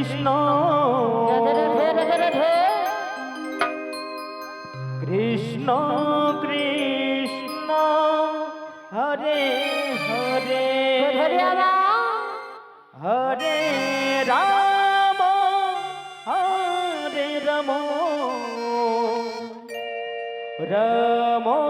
Krishna. Krishna Krishna Hare Hare Hare Hare Ram হরে রম। রম